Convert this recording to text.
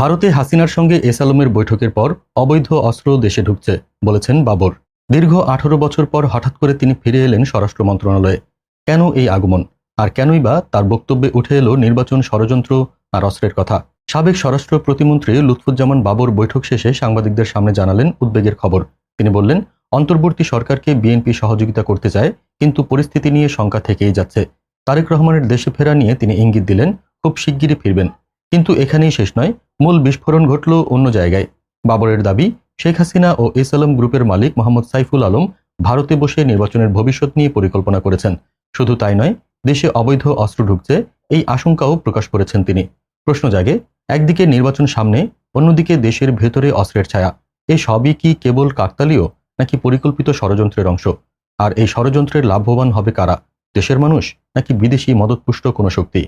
ভারতে হাসিনার সঙ্গে এস আলমের বৈঠকের পর অবৈধ অস্ত্র দেশে ঢুকছে, বলেছেন বাবর। দীর্ঘ আঠারো বছর পর হঠাৎ করে তিনি ফিরে এলেন স্বরাষ্ট্র মন্ত্রণালয়ে। কেন এই আগমন? আর কেনই বা তার বক্তব্যে উঠে এলো নির্বাচন ষড়যন্ত্র আর অস্ত্রের কথা। সাবেক স্বরাষ্ট্র প্রতিমন্ত্রী লুৎফুজ্জামান বাবর বৈঠক শেষে সাংবাদিকদের সামনে জানালেন উদ্বেগের খবর। তিনি বললেন, অন্তর্বর্তী সরকারকে বিএনপি সহযোগিতা করতে চায়, কিন্তু পরিস্থিতি নিয়ে শঙ্কা থেকেই যাচ্ছে। তারেক রহমানের দেশে ফেরা নিয়ে তিনি ইঙ্গিত দিলেন, খুব শিগগিরই ফিরবেন। কিন্তু এখানেই শেষ নয় মূল বিস্ফোরণ ঘটল অন্য জায়গায়। বাবরের দাবি, শেখ হাসিনা ও এস আলম গ্রুপের মালিক মোহাম্মদ সাইফুল আলম ভারতে বসে নির্বাচনের ভবিষ্যৎ নিয়ে পরিকল্পনা করেছেন। শুধু তাই নয়, দেশে অবৈধ অস্ত্র ঢুকছে, এই আশঙ্কাও প্রকাশ করেছেন তিনি। প্রশ্ন জাগে, একদিকে নির্বাচন সামনে, অন্যদিকে দেশের ভেতরে অস্ত্রের ছায়া। এ সবই কি কেবল কাকতালীয়, নাকি পরিকল্পিত ষড়যন্ত্রের অংশ? আর এই ষড়যন্ত্রের লাভবান হবে কারা? দেশের মানুষ, নাকি বিদেশি মদতপুষ্ট কোনো শক্তি?